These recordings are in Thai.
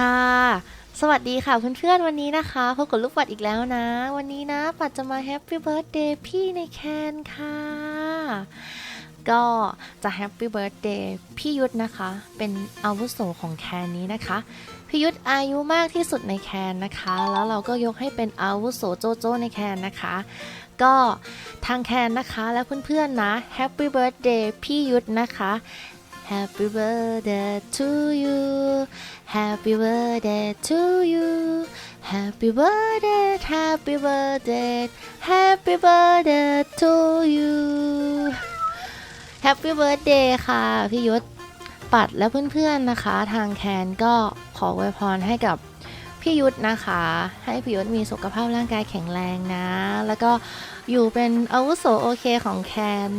ค่ะ สวัสดีค่ะเพื่อนๆ วันนี้นะคะพบกับลูกปัดอีกแล้วนะ วันนี้นะ ปัดจะมาแฮปปี้เบิร์ a เดย์พี่ในแคนค่ะ ก็จะแฮปปี้เบิร์ a เดย์พี่ยุทธนะคะ เป็นอาวุโสของแคนนี้นะคะ พี่ยุทธอายุมากที่สุดในแคนนะคะ แล้วเราก็ยกให้เป็นอาวุโสโจโจในแคนนะคะ ก็ทางแคนนะคะและเพื่อนๆนะแฮปปี้เบิร์ a เดย์พี่ยุทธนะคะ Happy birthday to you Happy birthday to you Happy birthday Happy birthday Happy birthday to you Happy birthday ค่ะพี่ยุทธปัดและเพื่อนๆนะคะ ทางแคนก็ขออวยพรให้กับพี่ยุทธนะคะ ให้พี่ยุทธมีสุขภาพร่างกายแข็งแรงนะ แล้วก็อยู่เป็นอาวุโสโอเคของแคน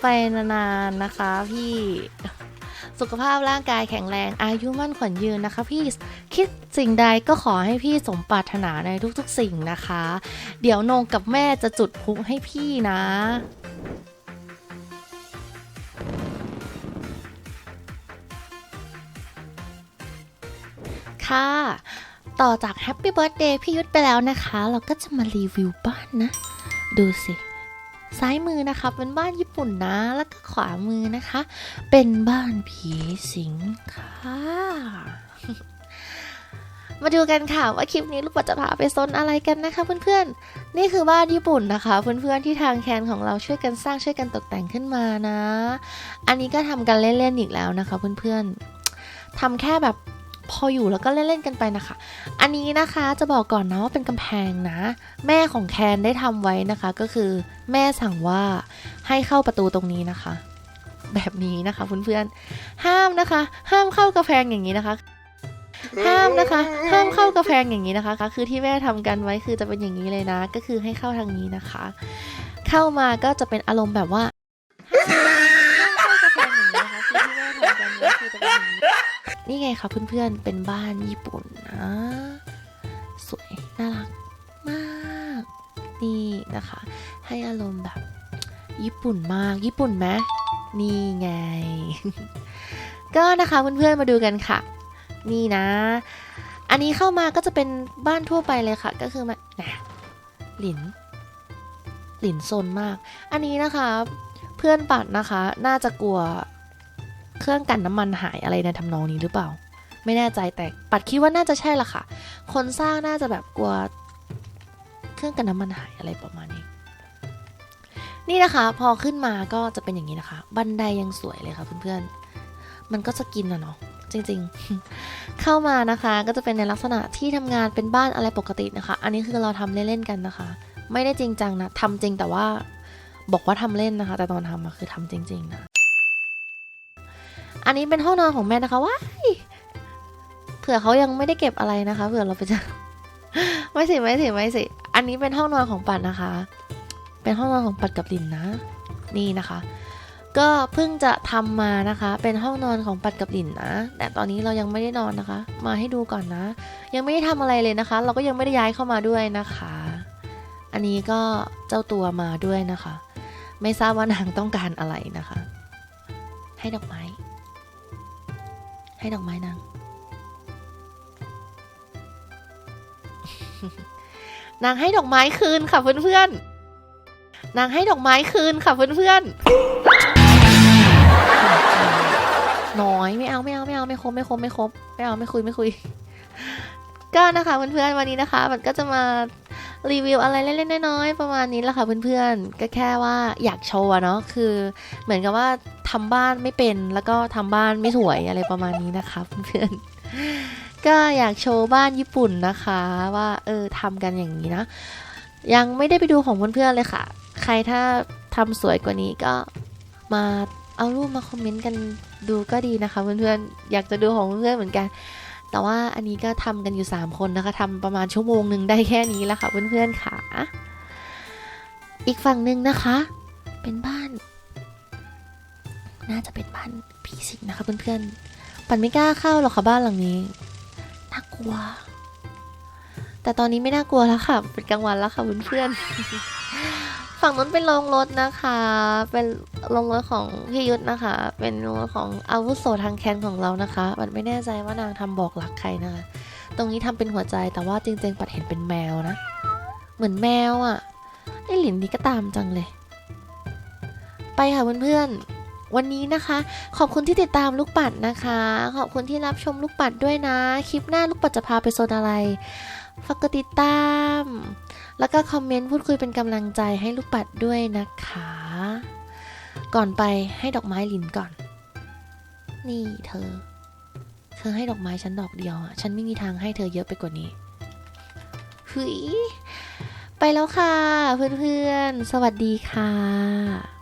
ไปนานๆนะคะพี่ สุขภาพร่างกายแข็งแรง อายุมั่นขวัญยืนนะคะ พี่คิดสิ่งใดก็ขอให้พี่สมปรารถนาในทุกๆสิ่งนะคะ เดี๋ยวนงกับแม่จะจุดพลุให้พี่นะค่ะ ต่อจากแฮปปี้เบิร์ a เดย์พี่ยุทธไปแล้วนะคะ เราก็จะมารีวิวบ้านนะ ดูสิ ซ้ายมือนะคะเป็นบ้านญี่ปุ่นนะ แล้วก็ขวามือนะคะ เป็นบ้านผีสิงค่ะ มาดูกันค่ะว่าคลิปนี้ลูกปัดจะพาไปซนอะไรกันนะคะเพื่อนๆ นี่คือบ้านญี่ปุ่นนะคะ เพื่อนๆที่ทางแคนของเราช่วยกันสร้างช่วยกันตกแต่งขึ้นมานะ อันนี้ก็ทำกันเล่นๆอีกแล้วนะคะ เพื่อนๆทำแค่แบบ พออยู่แล้วก็เล่นๆกันไปนะคะ อันนี้นะคะจะบอกก่อนนะว่าเป็นกำแพงนะ แม่ของแคนได้ทำไว้นะคะ ก็คือแม่สั่งว่าให้เข้าประตูตรงนี้นะคะ แบบนี้นะคะเพื่อนๆห้ามนะคะ ห้ามเข้ากระแพงอย่างนี้นะคะห้ามนะคะ ห้ามเข้ากระแพงอย่างนี้นะคะ คือที่แม่ทำกันไว้คือจะเป็นอย่างนี้เลยนะ ก็คือให้เข้าทางนี้นะคะ เข้ามาก็จะเป็นอารมณ์แบบว่าห้ามเข้ากระแพงอย่างนี้นะคะคือที่แม่ทำกันไว้คือจะเป็นอย่างนี้ นี่ไงคะเพื่อนๆ เป็นบ้านญี่ปุ่นนะ สวย น่ารักมาก นี่นะคะ ให้อารมณ์แบบ ญี่ปุ่นมาก ญี่ปุ่นไหมนี่ไง ก็นะคะเพื่อนๆ มาดูกันค่ะ นี่นะ อันนี้เข้ามาก็จะเป็นบ้านทั่วไปเลยค่ะ ก็คือมานะหลิน หลินโซนมาก อันนี้นะคะ เพื่อนปัดนะคะ น่าจะกลัว รื่องกันน้ำมันหายอะไรในทำนองนี้หรือเปล่า ไม่แน่ใจแต่ปัดคิดว่าน่าจะใช่ละค่ะ คนสร้างน่าจะแบบกลัว เครื่องกันน้ำมันหายอะไรประมาณนี้ นี่นะคะ พอขึ้นมาก็จะเป็นอย่างนี้นะคะ บันไดยังสวยเลยค่ะเพื่อนๆ มันก็จะกินอะเนาะจริงๆ เข้ามานะคะก็จะเป็นในลักษณะที่ทำงานเป็นบ้านอะไรปกตินะคะ อันนี้คือเราทำเล่นๆกันนะคะ ไม่ได้จริงจังนะทำจริงแต่ว่าบอกว่าทำเล่นนะคะ แต่ตอนทำคือทำจริง ๆ นะ อันนี้เป็นห้องนอนของแม่นะคะว้ายเผื่อเขายังไม่ได้เก็บอะไรนะคะ เผื่อเราไปเจอไม่สิไม่สิไม่สิ อันนี้เป็นห้องนอนของปัดนะคะ เป็นห้องนอนของปัดกับลินนะ นี่นะคะ ก็เพิ่งจะทำมานะคะ เป็นห้องนอนของปัดกับลินนะ แต่ตอนนี้เรายังไม่ได้นอนนะคะ มาให้ดูก่อนนะ ยังไม่ได้ทำอะไรเลยนะคะ เราก็ยังไม่ได้ย้ายเข้ามาด้วยนะคะ อันนี้ก็เจ้าตัวมาด้วยนะคะ ไม่ทราบว่านางต้องการอะไรนะคะ ให้ดอกไม้ ให้ดอกไม้นาง นางให้ดอกไม้คืนค่ะเพื่อนๆ นางให้ดอกไม้คืนค่ะเพื่อนๆ น้อยไม่เอาไม่เอาไม่เอาไม่ครบไม่ครบไม่ครบไม่เอาไม่คุยไม่คุย ก็นะคะเพื่อนๆวันนี้นะคะ มันก็จะมา รีวิวอะไรเล็กๆน้อยๆประมาณนี้แหละค่ะเพื่อนๆ ก็แค่ว่าอยากโชว์เนาะคือเหมือนกับว่าทำบ้านไม่เป็นแล้วก็ทำบ้านไม่สวยอะไรประมาณนี้นะคะเพื่อนๆก็อยากโชว์บ้านญี่ปุ่นนะคะ ว่าเออทำกันอย่างนี้นะ ยังไม่ได้ไปดูของเพื่อนๆเลยค่ะ ใครถ้าทำสวยกว่านี้ก็มาเอารูปมาคอมเมนต์กันดูก็ดีนะคะเพื่อนๆอยากจะดูของเพื่อนๆเหมือนกัน แต่ว่าอันนี้ก็ทำกันอยู่ 3 คนนะคะทำประมาณชั่วโมงหนึ่งได้แค่นี้แล้วค่ะเพื่อนๆค่ะ อีกฝั่งหนึ่งนะคะ เป็นบ้าน น่าจะเป็นบ้านผีสิงนะคะเพื่อนๆปันไม่กล้าเข้าหรอกค่ะบ้านหลังนี้น่ากลัว แต่ตอนนี้ไม่น่ากลัวแล้วค่ะ เป็นกลางวันแล้วค่ะเพื่อนๆ ฝั่งนู้นเป็นโรงรถนะคะ เป็นโรงรถของพี่ยุทธนะคะ เป็นโรงรถของอาวุโสทางแคนของเรานะคะ มันไม่แน่ใจว่านางทำบอกหลักใครนะคะ ตรงนี้ทำเป็นหัวใจแต่ว่าจริงๆ ปัดเห็นเป็นแมวนะ เหมือนแมวอะ่ะ ไอหลินนี่ก็ตามจังเลย ไปค่ะเพื่อนๆ วันนี้นะคะ ขอบคุณที่ติดตามลูกปัดนะคะ ขอบคุณที่รับชมลูกปัดด้วยนะ คลิปหน้าลูกปัดจะพาไปโซนอะไร ฝากกดติดตาม แล้วก็คอมเมนต์พูดคุยเป็นกำลังใจให้ลูกปัดด้วยนะคะ ก่อนไปให้ดอกไม้หลินก่อน นี่เธอ เธอให้ดอกไม้ฉันดอกเดียวอะ ฉันไม่มีทางให้เธอเยอะไปกว่านี้หุยไปแล้วค่ะ เพื่อนๆ สวัสดีค่ะ